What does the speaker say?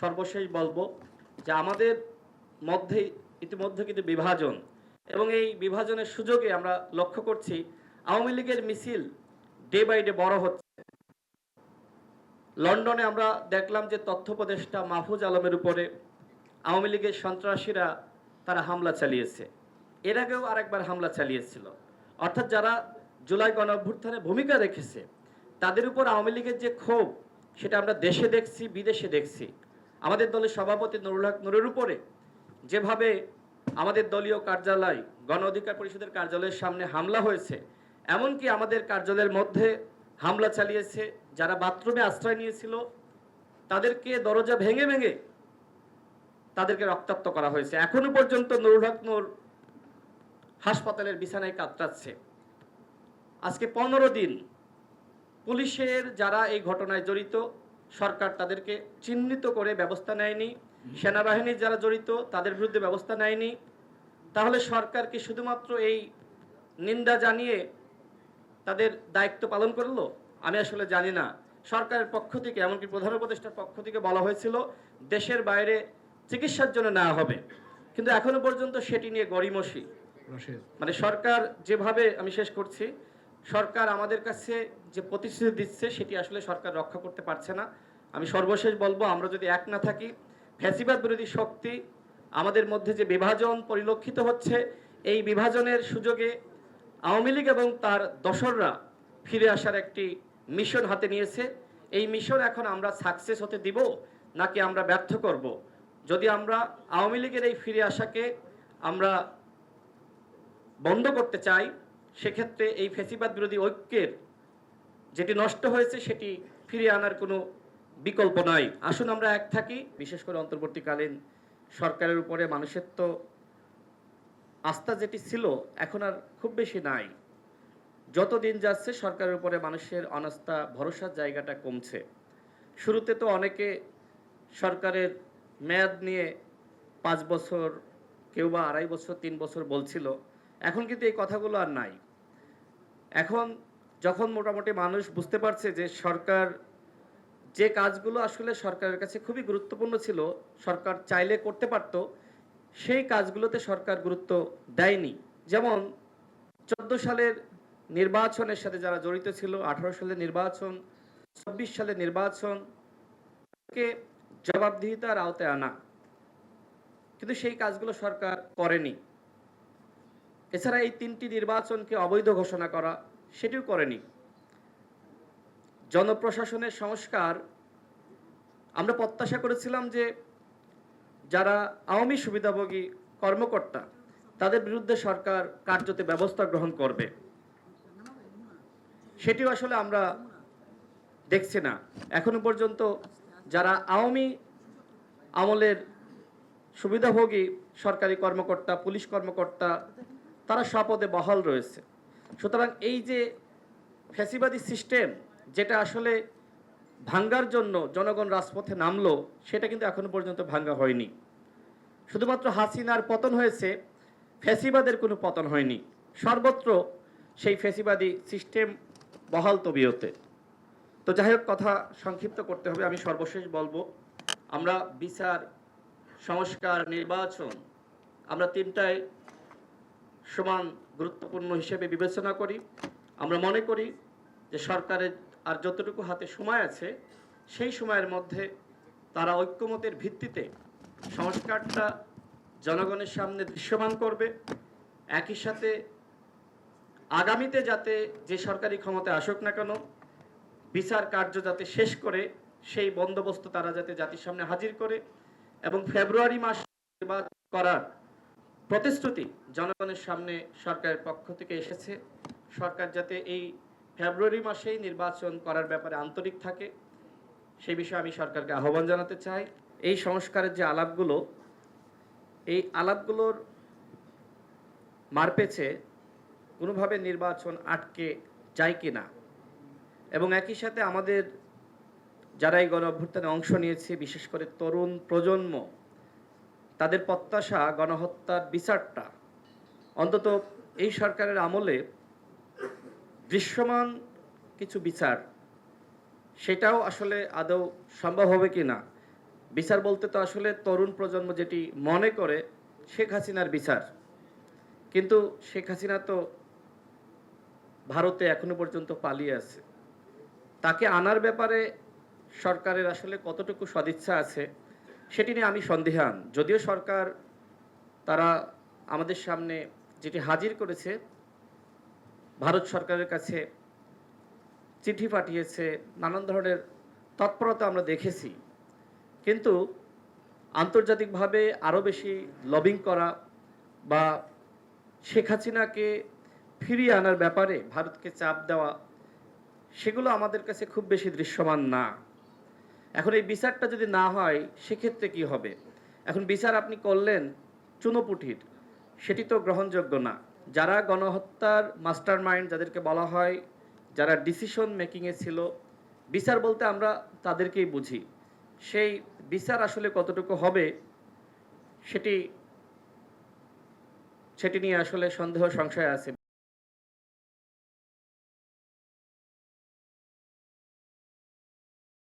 সর্বশেষ বলব যে আমাদের মধ্যে ইতিমধ্যে কিন্তু বিভাজন এবং এই বিভাজনের সুযোগে আমরা লক্ষ্য করছি আওয়ামী লীগের মিছিল ডে বাই ডে বড় হচ্ছে। লন্ডনে আমরা দেখলাম যে তথ্য উপদেষ্টা মাহফুজ আলমের উপরে আওয়ামী লীগের সন্ত্রাসীরা তারা হামলা চালিয়েছে। এর আগেও আরেকবার হামলা চালিয়েছিল। অর্থাৎ যারা জুলাই গণ অভ্যুত্থানে ভূমিকা রেখেছে, তাদের উপর আওয়ামী লীগের যে ক্ষোভ, সেটা আমরা দেশে দেখছি, বিদেশে দেখছি। আমাদের দলের সভাপতি নুরুল হক নুরের উপরে যেভাবে আমাদের দলীয় কার্যালয়, গণ অধিকার পরিষদের কার্যালয়ের সামনে হামলা হয়েছে, এমনকি আমাদের কার্যালয়ের মধ্যে হামলা চালিয়েছে, যারা বাথরুমে আশ্রয় নিয়েছিল, তাদেরকে দরজা ভেঙে ভেঙে তাদেরকে রক্তাক্ত করা হয়েছে। এখনও পর্যন্ত নুরুল হক নূর হাসপাতালের বিছানায় কাতরাচ্ছে। আজকে পনেরো দিন পুলিশের যারা এই ঘটনায় জড়িত সরকার তাদেরকে চিহ্নিত করে ব্যবস্থা নেয়নি। সেনাবাহিনী যারা জড়িত তাদের বিরুদ্ধে ব্যবস্থা নেয়নি। তাহলে সরকার কি শুধুমাত্র এই নিন্দা জানিয়ে তাদের দায়িত্ব পালন করল? আমি আসলে জানি না। সরকারের পক্ষ থেকে এমনকি প্রধান উপদেষ্টার পক্ষ থেকে বলা হয়েছিল দেশের বাইরে চিকিৎসার জন্য নেওয়া হবে। কিন্তু এখনও পর্যন্ত সেটি নিয়ে গড়িমসি। মানে সরকার যেভাবে আমি শেষ করছি সরকার আমাদের কাছে যে প্রতিশ্রুতি দিচ্ছে, সেটি আসলে সরকার রক্ষা করতে পারছে না। আমি সর্বশেষ বলব, আমরা যদি এক না থাকি, ফ্যাসিবাদ বিরোধী শক্তি আমাদের মধ্যে যে বিভাজন পরিলক্ষিত হচ্ছে, এই বিভাজনের সুযোগে আওয়ামী লীগ এবং তার দশররা ফিরে আসার একটি মিশন হাতে নিয়েছে। এই মিশন এখন আমরা সাকসেস হতে দিব নাকি আমরা ব্যর্থ করব? যদি আমরা আওয়ামী লীগের এই ফিরে আসাকে আমরা বন্ধ করতে চাই সেক্ষেত্রে এই ফেসিবাদ বিরোধী ঐক্যের যেটি নষ্ট হয়েছে, সেটি ফিরিয়ে আনার কোনো বিকল্প নাই। আসুন আমরা এক থাকি, বিশেষ করে অন্তর্বর্তীকালীন সরকারের উপরে মানুষের তো আস্থা যেটি ছিল, এখন আর খুব বেশি নাই। যত দিন যাচ্ছে, সরকারের উপরে মানুষের অনাস্থা, ভরসার জায়গাটা কমছে। শুরুতে তো অনেকে সরকারের মেয়াদ নিয়ে পাঁচ বছর, কেউ বা আড়াই বছর, তিন বছর বলছিল। এখন কিন্তু এই কথাগুলো আর নাই। এখন যখন মোটামুটি মানুষ বুঝতে পারছে যে সরকার যে কাজগুলো আসলে সরকারের কাছে খুবই গুরুত্বপূর্ণ ছিল, সরকার চাইলে করতে পারত, সেই কাজগুলোতে সরকার গুরুত্ব দেয়নি। যেমন চোদ্দ সালের নির্বাচনের সাথে যারা জড়িত ছিল, আঠারো সালের নির্বাচন, চব্বিশ সালের নির্বাচন কে জবাবদিহিতার আওতায় আনা। কিন্তু সেই কাজগুলো সরকার করেনি। এছাড়া এই তিনটি নির্বাচনকে অবৈধ ঘোষণা করা সেটিও করেনি। জনপ্রশাসনের সংস্কার, আমরা প্রত্যাশা করেছিলাম যে যারা আওয়ামী সুবিধাভোগী কর্মকর্তা, তাদের বিরুদ্ধে সরকার কার্যতে ব্যবস্থা গ্রহণ করবে। সেটিও আসলে আমরা দেখছি না। এখনও পর্যন্ত যারা আওয়ামী আমলের সুবিধাভোগী সরকারি কর্মকর্তা, পুলিশ কর্মকর্তা তারা স্বপদে বহাল রয়েছে। সুতরাং এই যে ফ্যাসিবাদী সিস্টেম, যেটা আসলে ভাঙ্গার জন্য জনগণ রাজপথে নামলো, সেটা কিন্তু এখনও পর্যন্ত ভাঙ্গা হয়নি। শুধুমাত্র হাসিনার পতন হয়েছে, ফ্যাসিবাদের কোনো পতন হয়নি। সর্বত্র সেই ফ্যাসিবাদী সিস্টেম বহাল তবিয়তে। তো যাই হোক, কথা সংক্ষিপ্ত করতে হবে। আমি সর্বশেষ বলব, আমরা বিচার, সংস্কার, নির্বাচন, আমরা তিনটায় সমান গুরুত্বপূর্ণ হিসেবে বিবেচনা করি। আমরা মনে করি যে সরকারের আর যতটুকু হাতে সময় আছে, সেই সময়ের মধ্যে তারা ঐক্যমতের ভিত্তিতে সংস্কারটা জনগণের সামনে দৃশ্যমান করবে। একই সাথে আগামীতে যাতে যে সরকারি ক্ষমতা আসুক না কেন, বিচার কার্য যাতে শেষ করে, সেই বন্দোবস্ত তারা যাতে জাতির সামনে হাজির করে এবং ফেব্রুয়ারি মাস নির্বাচন করার প্রতিশ্রুতি জনগণের সামনে সরকারের পক্ষ থেকে এসেছে। সরকার যাতে এই ফেব্রুয়ারি মাসেই নির্বাচন করার ব্যাপারে আন্তরিক থাকে, সেই বিষয়ে আমি সরকারকে আহ্বান জানাতে চাই। এই সংস্কারের যে আলাপগুলো, এই আলাপগুলোর মারপেছে কোনোভাবে নির্বাচন আটকে যায় কি না? এবং একই সাথে আমাদের যারা এই গণ অভ্যুত্থানে অংশ নিয়েছে, বিশেষ করে তরুণ প্রজন্ম তাদের প্রত্যাশা গণহত্যার বিচারটা। অন্তত এই সরকারের আমলে দৃশ্যমান কিছু বিচার, সেটাও আসলে আদৌ সম্ভব হবে কি না বিচার বলতে তো আসলে তরুণ প্রজন্ম যেটি মনে করে, শেখ হাসিনার বিচার। কিন্তু শেখ হাসিনা তো ভারতে এখনও পর্যন্ত পালিয়ে আছে। তাকে আনার ব্যাপারে সরকারের আসলে কতটুকু সদিচ্ছা আছে সেটি নিয়ে আমি সন্দেহান। যদিও সরকার তারা আমাদের সামনে যেটি হাজির করেছে, ভারত সরকারের কাছে চিঠি পাঠিয়েছে, নানান ধরনের তৎপরতা আমরা দেখেছি। কিন্তু আন্তর্জাতিকভাবে আরও বেশি লবিং করা বা শেখ হাসিনাকে ফিরিয়ে আনার ব্যাপারে ভারতকে চাপ দেওয়া, সেগুলো আমাদের কাছে খুব বেশি দৃশ্যমান না। এখন এই বিচারটা যদি না হয়, সেক্ষেত্রে কি হবে? এখন বিচার আপনি করলেন চুনোপুটির সেটি তো গ্রহণযোগ্য না। যারা গণহত্যার মাস্টার মাইন্ড যাদেরকে বলা হয়, যারা ডিসিশন মেকিংয়ে ছিল, বিচার বলতে আমরা তাদেরকেই বুঝি। সেই বিচার আসলে কতটুকু হবে, সেটি সেটি নিয়ে আসলে সন্দেহ, সংশয় আছে।